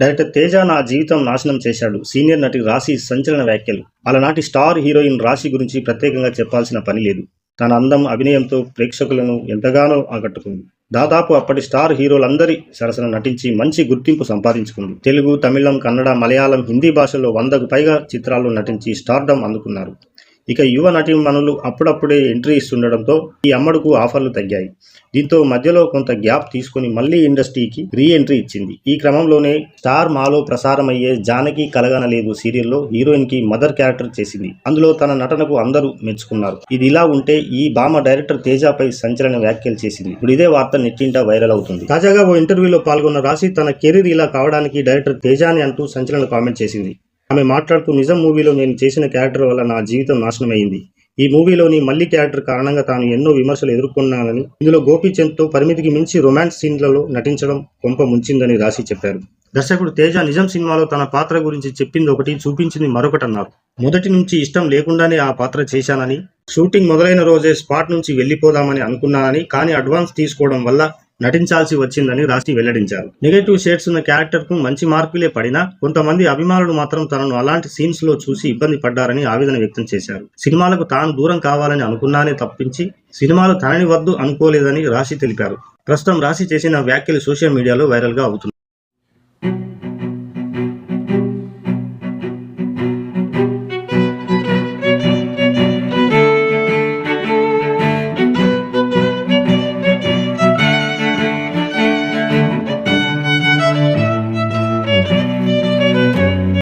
Director Teja నా జీవితం నాశనం చేశాడు. సీనియర్ నటి రాశి సంచలన వ్యాఖ్యలు. అలనాటి స్టార్ హీరోయిన్ రాశి గురించి ప్రత్యేకంగా చెప్పాల్సిన పని లేదు. తన అందం అభినయంతో ప్రేక్షకులను ఎంతగానో ఆకట్టుకుంది. దాదాపు అప్పటి స్టార్ హీరోలందరి సరసన నటించి మంచి గుర్తింపు సంపాదించుకుంది తెలుగు తమిళం కన్నడ మలయాళం హిందీ భాషల్లో వందకు పైగా చిత్రాల్లో నటించి స్టార్డమ్ అందుకున్నారు. ఇక యువ నటీమణులు అప్పుడప్పుడే ఎంట్రీ ఇస్తుండడంతో ఈ అమ్మడుకు ఆఫర్లు తగ్గాయి. దీంతో మధ్యలో కొంత గ్యాప్ తీసుకుని మళ్ళీ ఇండస్ట్రీకి రీ ఎంట్రీ ఇచ్చింది. ఈ క్రమంలోనే స్టార్ మాలో ప్రసారమయ్యే జానకి కలగనలేదు సీరియల్లో హీరోయిన్కి మదర్ క్యారెక్టర్ చేసింది. అందులో తన నటనకు అందరూ మెచ్చుకున్నారు. ఇది ఇలా ఉంటే ఈ భామ డైరెక్టర్ తేజపై సంచలన వ్యాఖ్యలు చేసింది. ఇప్పుడు ఇదే వార్త నెట్టింట వైరల్ అవుతుంది. తాజాగా ఓ ఇంటర్వ్యూలో పాల్గొన్న రాశి తన కెరీర్ ఇలా కావడానికి డైరెక్టర్ తేజాని అంటూ సంచలన కామెంట్ చేసింది. ఆమె మాట్లాడుతూ నిజం మూవీలో నేను చేసిన క్యారెక్టర్ వల్ల నా జీవితం నాశనమైంది. ఈ మూవీలోని మల్లి క్యారెక్టర్ కారణంగా తాను ఎన్నో విమర్శలు ఎదుర్కొన్నానని ఇందులో గోపీచంద్తో పరిమితికి మించి రొమాన్స్ సీన్లలో నటించడం కొంప ముంచిందని రాసి చెప్పారు. దర్శకుడు తేజ నిజం సినిమాలో తన పాత్ర గురించి చెప్పింది ఒకటి చూపించింది మరొకటి అన్నారు. మొదటి నుంచి ఇష్టం లేకుండానే ఆ పాత్ర చేశానని షూటింగ్ మొదలైన రోజే స్పాట్ నుంచి వెళ్ళిపోదామని అనుకున్నానని కానీ అడ్వాన్స్ తీసుకోవడం వల్ల నటించాల్సి వచ్చిందని రాసి వెల్లడించారు. నెగటివ్ షేడ్స్ ఉన్న క్యారెక్టర్కు మంచి మార్కులే పడినా కొంతమంది అభిమానులు మాత్రం తనను అలాంటి సీన్స్లో చూసి ఇబ్బంది పడ్డారని ఆవేదన వ్యక్తం చేశారు. సినిమాలకు తాను దూరం కావాలని అనుకున్నానే తప్పించి సినిమాలు తనని వద్దు అనుకోలేదని రాశి తెలిపారు. ప్రస్తుతం రాశి చేసిన వ్యాఖ్యలు సోషల్ మీడియాలో వైరల్గా అవుతున్నాయి.